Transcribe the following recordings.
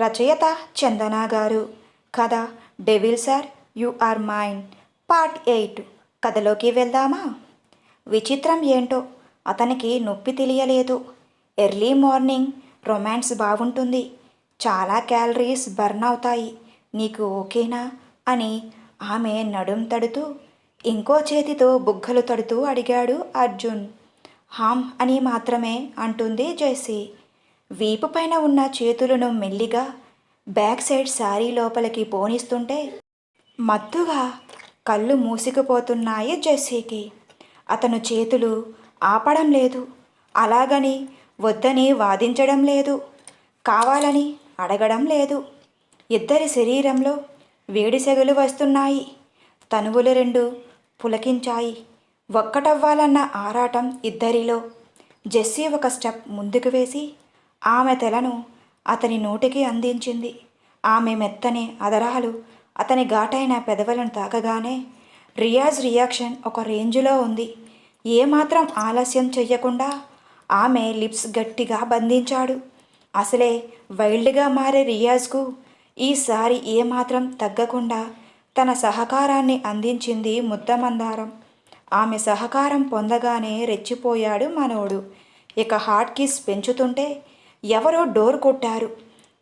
రచయిత చందన గారు. కథ devil sir you are mind part eight. కథలోకి వెళ్దామా? విచిత్రం ఏంటో అతనికి నొప్పి తెలియలేదు. ఎర్లీ మార్నింగ్ రొమాన్స్ బాగుంటుంది. చాలా క్యాలరీస్ బర్న్ అవుతాయి. నీకు ఓకేనా? అని ఆమె నడుం తడుతూ ఇంకో చేతితో బుగ్గలు తడుతూ అడిగాడు అర్జున్. హామ్ అని మాత్రమే అంటుంది జైసీ వీపు పైన ఉన్న చేతులను మెల్లిగా బ్యాక్ సైడ్ శారీ లోపలికి పోనిస్తుంటే మత్తుగా కళ్ళు మూసుకుపోతున్నాయి జెస్సీకి. అతను చేతులు ఆపడం లేదు అలాగని వద్దని వాదించడం లేదు కావాలని అడగడం లేదు. ఇద్దరి శరీరంలో వేడి సెగలు వస్తున్నాయి తనువులు రెండు పులకించాయి. ఒక్కటవ్వాలన్న ఆరాటం ఇద్దరిలో. జెస్సీ ఒక స్టెప్ ముందుకు వేసి ఆమె తెలను అతని నోటికి అందించింది. ఆమె మెత్తని అదరాలు అతని ఘాటైన పెదవులను తాకగానే రియాజ్ రియాక్షన్ ఒక రేంజ్లో ఉంది. ఏమాత్రం ఆలస్యం చెయ్యకుండా ఆమె లిప్స్ గట్టిగా బంధించాడు. అసలే వైల్డ్గా మారే రియాజ్కు ఈసారి ఏమాత్రం తగ్గకుండా తన సహకారాన్ని అందించింది ముద్దమందారం. ఆమె సహకారం పొందగానే రెచ్చిపోయాడు మనోడు. ఇక హార్ట్ కిస్ పెంచుతుంటే ఎవరో డోర్ కొట్టారు.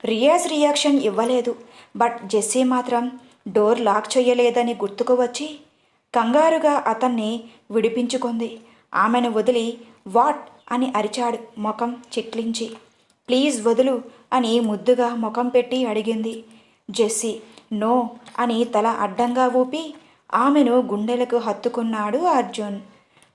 రియాజ్ రియాక్షన్ ఇవ్వలేదు. బట్ జెస్సీ మాత్రం డోర్ లాక్ చేయలేదని గుర్తుకు వచ్చి కంగారుగా అతన్ని విడిపించుకుంది. ఆమెను వదిలి వాట్ అని అరిచాడు ముఖం చిట్లించి. ప్లీజ్ వదులు అని ముద్దుగా ముఖం పెట్టి అడిగింది. జెస్సీ నో అని తల అడ్డంగా ఊపి ఆమెను గుండెలకు హత్తుకున్నాడు అర్జున్.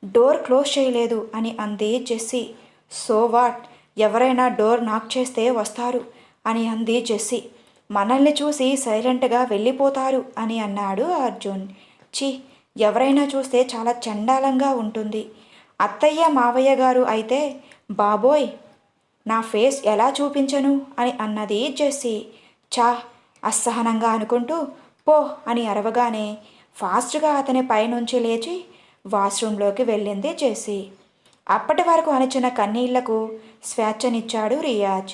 డోర్ క్లోజ్ చేయలేదు అని అంది జెస్సీ. So what? ఎవరైనా డోర్ నాక్ చేస్తే వస్తారు అని అంది జెస్సీ. మనల్ని చూసి సైలెంట్గా వెళ్ళిపోతారు అని అన్నాడు అర్జున్. చి ఎవరైనా చూస్తే చాలా చండాలంగా ఉంటుంది. అత్తయ్య మావయ్య గారు అయితే బాబోయ్ నా ఫేస్ ఎలా చూపించను? అని అన్నది జెస్సీ. చా అసహనంగా అనుకుంటూ పో అని అరవగానే ఫాస్ట్గా అతని పైనుంచి లేచి వాష్రూంలోకి వెళ్ళింది జెస్సీ. అప్పటి వరకు అణచిన కన్నీళ్ళకు స్వేచ్ఛనిచ్చాడు రియాజ్.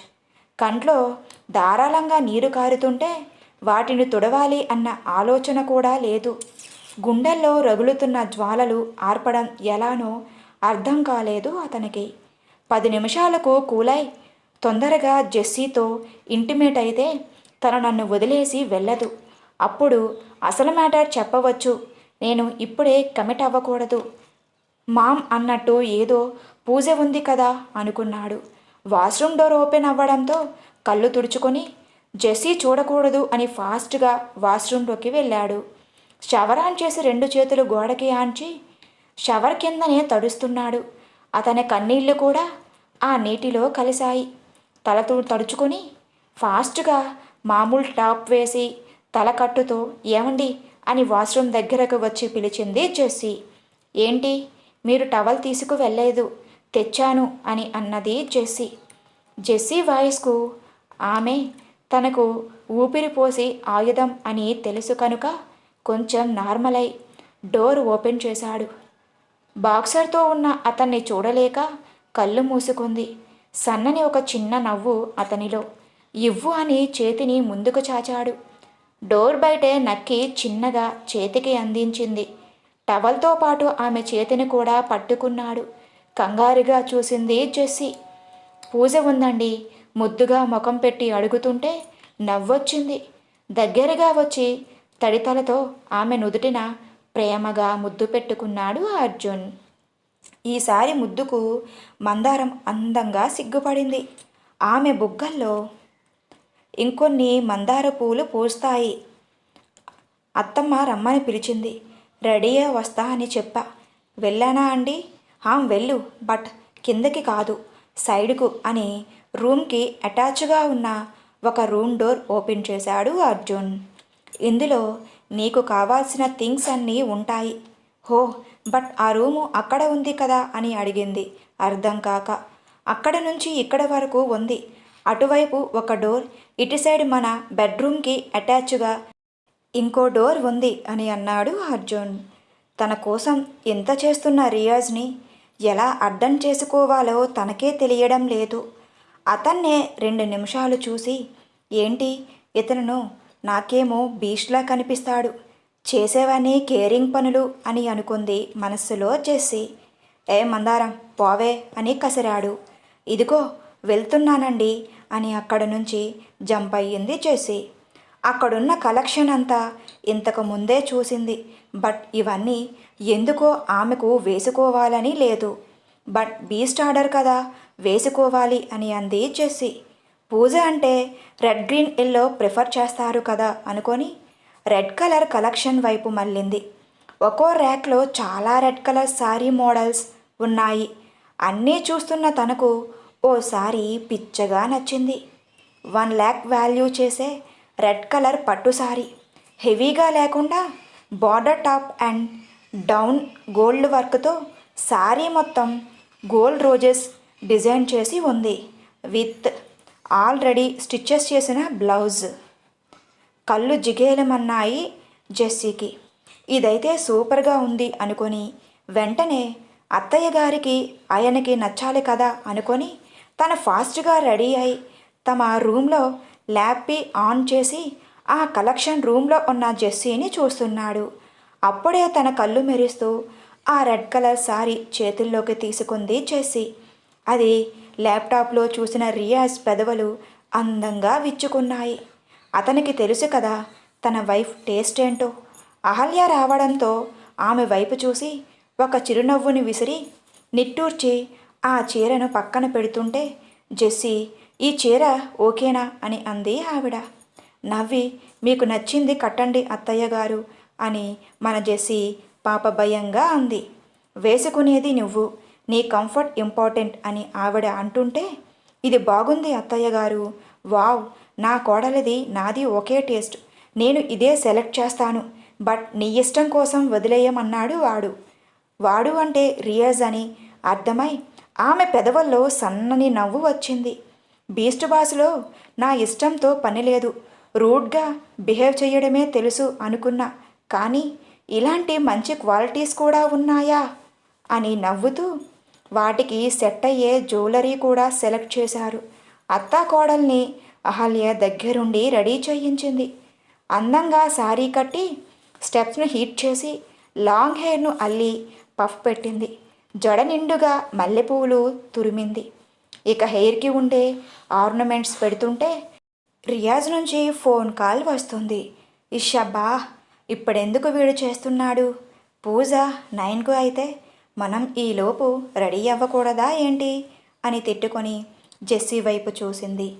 కంట్లో ధారాళంగా నీరు కారుతుంటే వాటిని తుడవాలి అన్న ఆలోచన కూడా లేదు. గుండెల్లో రగులుతున్న జ్వాలలు ఆర్పడం ఎలానో అర్థం కాలేదు అతనికి. పది నిమిషాలకు కూలై తొందరగా జెస్సీతో ఇంటిమేట్ అయితే తను నన్ను వదిలేసి వెళ్ళదు. అప్పుడు అసలు మ్యాటర్ చెప్పవచ్చు. నేను ఇప్పుడే కమిట్ అవ్వకూడదు. మామ్ అన్నట్టు ఏదో పూజ ఉంది కదా అనుకున్నాడు. వాష్రూమ్ డోర్ ఓపెన్ అవ్వడంతో కళ్ళు తుడుచుకొని జెస్సీ చూడకూడదు అని ఫాస్ట్గా వాష్రూమ్లోకి వెళ్ళాడు. షవర్ ఆన్ చేసి రెండు చేతులు గోడకి ఆంచి షవర్ కిందనే తడుస్తున్నాడు. అతని కన్నీళ్ళు కూడా ఆ నీటిలో కలిశాయి. తల తు- తడుచుకొని ఫాస్ట్గా మామూలు టాప్ వేసి తలకట్టుతో ఏమండి? అని వాష్రూమ్ దగ్గరకు వచ్చి పిలిచింది జెస్సీ ఏంటి? మీరు టవల్ తీసుకు వెళ్ళలేదు తెచ్చాను అని అన్నది జెస్సీ. జెస్సీ వాయిస్కు ఆమె తనకు ఊపిరి పోసి ఆయుధం అని తెలుసు కనుక కొంచెం నార్మల్ అయి డోర్ ఓపెన్ చేశాడు. బాక్సర్తో ఉన్న అతన్ని చూడలేక కళ్ళు మూసుకుంది. సన్నని ఒక చిన్న నవ్వు అతనిలో. ఇవ్వు అని చేతిని ముందుకు చాచాడు. డోర్ బయటే నక్కి చిన్నగా చేతికి అందించింది. టవల్తో పాటు ఆమె చేతిని కూడా పట్టుకున్నాడు. కంగారుగా చూసింది జెస్సీ. పూజ ఉందండి. ముద్దుగా ముఖం పెట్టి అడుగుతుంటే నవ్వొచ్చింది. దగ్గరగా వచ్చి తడితలతో ఆమె నుదుటిన ప్రేమగా ముద్దు పెట్టుకున్నాడు అర్జున్. ఈసారి ముద్దుకు మందారం అందంగా సిగ్గుపడింది. ఆమె బుగ్గల్లో ఇంకొన్ని మందార పూలు పూస్తాయి. అత్తమ్మ రమ్మని పిలిచింది. రెడీయే వస్తా అని చెప్పా. వెళ్ళానా అండి? హాం వెళ్ళు. బట్ కిందకి కాదు సైడ్కు అని రూమ్కి అటాచ్గా ఉన్న ఒక రూమ్ డోర్ ఓపెన్ చేశాడు అర్జున్. ఇందులో నీకు కావాల్సిన థింగ్స్ అన్నీ ఉంటాయి. హో బట్ ఆ రూము అక్కడ ఉంది కదా అని అడిగింది అర్థం కాక. అక్కడ నుంచి ఇక్కడ వరకు ఉంది. అటువైపు ఒక డోర్ ఇటు సైడ్ మన బెడ్రూమ్కి అటాచ్గా ఇంకో డోర్ ఉంది అని అన్నాడు అర్జున్. తన కోసం ఎంత చేస్తున్న రియాజ్ని ఎలా అడ్డం చేసుకోవాలో తనకే తెలియడం లేదు. అతన్నే రెండు నిమిషాలు చూసి ఏంటి? ఇతను నాకేమో బీష్లా కనిపిస్తాడు. చేసేవన్నీ కేరింగ్ పనులు? అని అనుకుంది మనస్సులో చేసి ఏ మందారం పోవే అని కసిరాడు. ఇదిగో వెళ్తున్నానండి అని అక్కడ నుంచి జంప్ అయ్యింది చేసి అక్కడున్న కలెక్షన్ అంతా ఇంతకు ముందే చూసింది. బట్ ఇవన్నీ ఎందుకో ఆమెకు వేసుకోవాలని లేదు. బట్ బీస్ట్ ఆర్డర్ కదా వేసుకోవాలి అని అంది జెస్సి. పూజ అంటే రెడ్ గ్రీన్ ఎల్లో ప్రిఫర్ చేస్తారు కదా అనుకొని రెడ్ కలర్ కలెక్షన్ వైపు మళ్ళింది. ఒక్కో ర్యాక్లో చాలా రెడ్ కలర్ శారీ మోడల్స్ ఉన్నాయి. అన్నీ చూస్తున్న తనకు ఓ సారీ పిచ్చగా నచ్చింది. వన్ ల్యాక్ వాల్యూ చేసే రెడ్ కలర్ పట్టు సారీ. హెవీగా లేకుండా border top and down gold వర్క్తో సారీ మొత్తం గోల్డ్ రోజెస్ డిజైన్ చేసి ఉంది. విత్ ఆల్రెడీ స్టిచ్చెస్ చేసిన బ్లౌజ్. కళ్ళు జిగేలమన్నాయి జెస్సీకి. ఇదైతే సూపర్గా ఉంది అనుకొని వెంటనే అత్తయ్య గారికి ఆయనకి నచ్చాలి కదా అనుకొని తను ఫాస్ట్గా రెడీ అయి తమ రూమ్లో ల్యాపీ ఆన్ చేసి ఆ కలెక్షన్ రూమ్లో ఉన్న జెస్సీని చూస్తున్నాడు. అప్పుడే తన కళ్ళు మెరుస్తూ ఆ రెడ్ కలర్ సారీ చేతుల్లోకి తీసుకుంది జెస్సీ. అది ల్యాప్టాప్లో చూసిన రియాజ్ పెదవులు అందంగా విచ్చుకున్నాయి. అతనికి తెలుసు కదా తన వైఫ్ టేస్ట్ ఏంటో. అహల్య రావడంతో ఆమె వైపు చూసి ఒక చిరునవ్వుని విసిరి నిట్టూర్చి ఆ చీరను పక్కన పెడుతుంటే జెస్సీ ఈ చీర ఓకేనా? అని అంది ఆవిడ. నవ్వి మీకు నచ్చింది కట్టండి అత్తయ్య గారు అని మన జెసి పాప భయంగా అంది. వేసుకునేది నువ్వు నీ కంఫర్ట్ ఇంపార్టెంట్ అని ఆవిడ అంటుంటే ఇది బాగుంది అత్తయ్య గారు. వావ్ నా కోడలిది నాది ఒకే టేస్ట్. నేను ఇదే సెలెక్ట్ చేస్తాను. బట్ నీ ఇష్టం కోసం వదిలేయమన్నాడు వాడు. వాడు అంటే రియాజ్ అని అర్థమై ఆమె పెదవుల్లో సన్నని నవ్వు వచ్చింది. బీస్ట్ బాస్లో నా ఇష్టంతో పని లేదు. రూడ్గా బిహేవ్ చేయడమే తెలుసు అనుకున్నా. కానీ ఇలాంటి మంచి క్వాలిటీస్ కూడా ఉన్నాయా? అని నవ్వుతూ వాటికి సెట్ అయ్యే జ్యువెలరీ కూడా సెలెక్ట్ చేశారు. అత్తా కోడల్ని అహల్య దగ్గరుండి రెడీ చేయించింది. అందంగా శారీ కట్టి స్టెప్స్ను హీట్ చేసి లాంగ్ హెయిర్ను అల్లి పఫ్ పెట్టింది. జడ నిండుగా మల్లెపూలు తురిమింది. ఇక హెయిర్కి ఉండే ఆర్నమెంట్స్ పెడుతుంటే రియాజ్ నుంచి ఫోన్ కాల్ వస్తుంది. ఇషబ్బా ఇప్పుడెందుకు వీడు చేస్తున్నాడు? పూజ నైన్కు అయితే మనం ఈలోపు రెడీ అవ్వకూడదా ఏంటి? అని తిట్టుకొని జెస్సీ వైపు చూసింది.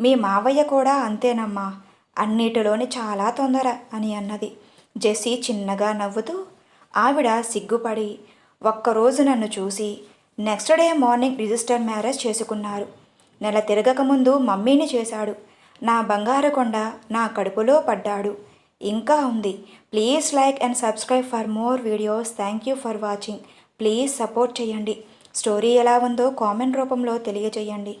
మీ మావయ్య కూడా అంతేనమ్మా అన్నిటిలోని చాలా తొందర అని అన్నది. జెస్సీ చిన్నగా నవ్వుతూ ఆవిడ సిగ్గుపడి ఒక్కరోజు నన్ను చూసి next day morning register marriage చేసుకున్నారు. నెల తిరగకముందు మమ్మీని చేశాడు. నా బంగారకొండ నా కడుపులో పడ్డాడు. ఇంకా ఉంది. Please like and subscribe for more videos thank you for watching please support చేయండి. స్టోరీ ఎలా ఉందో కామెంట్ రూపంలో తెలియజేయండి.